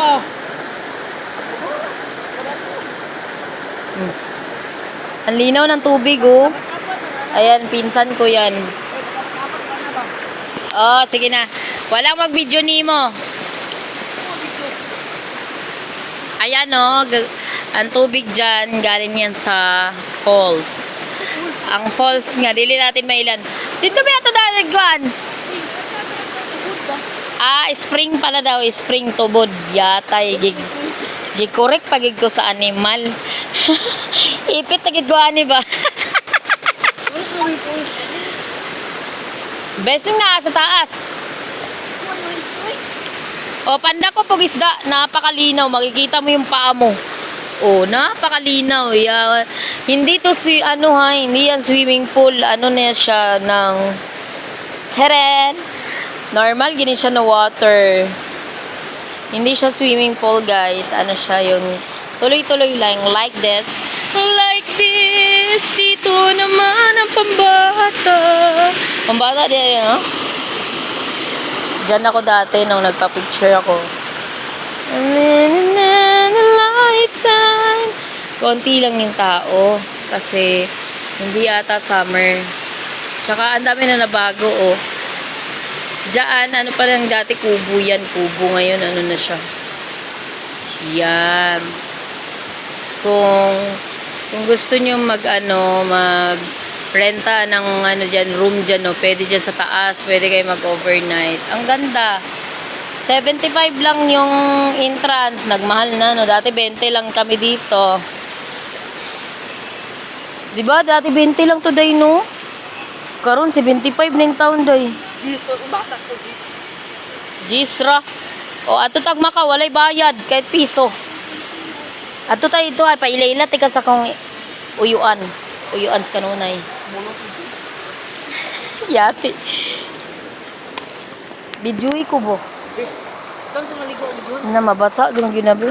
oh. Hmm. Ang linaw ng tubig, oh. Ayan, pinsan ko yan. Oh, sige na. Walang mag-video ni mo. Ayan, oh. Ang tubig dyan, galing yan sa falls. Ang falls nga, dili natin mailan. Dito ba ito dadagwan? Ah, spring pala daw. Spring tubod. Yatay. Gig, gig correct pagig ko sa animal. Ipit gig ko ani ba? Besing na sa taas. O, panda ko pag isda, napakalinaw. Makikita mo yung paa mo. O, napakalinaw. Yeah. Hindi to si, ano ha, hindi yan swimming pool. Ano na siya ng, teren. Normal, gini siya na water. Hindi siya swimming pool, guys. Ano siya yung, tuloy-tuloy lang, like this. Like this, dito naman ang pambata. Pambata din yan, no? Diyan ako dati nung nagpa-picture ako. lifetime. Konti lang yung tao. Kasi, hindi ata summer. Tsaka, ang dami na nabago, oh. Diyan, ano pa lang dati, kubo yan. Kubo ngayon, ano na siya. Yan. Kung, kung gusto nyo mag, ano, mag, renta ng, ano dyan, room dyan, no, pwede dyan sa taas, pwede kayo mag-overnight. Ang ganda. 75 lang yung entrance, nagmahal na, no. Dati 20 lang kami dito. Di ba? Dati 20 lang to day, no? Karon 75 na yung taon, day. Wag bata ko, jeez. Gisra. O, ato tag maka, walay bayad, kahit piso. Ato tayo ito ay pailayla, tika sa kong uyuan. Uyuan sa kanunay. Yati. Bidyuy ko bo. Ikaw sa maligo, ligo. Na mabasa, ganun ginabi.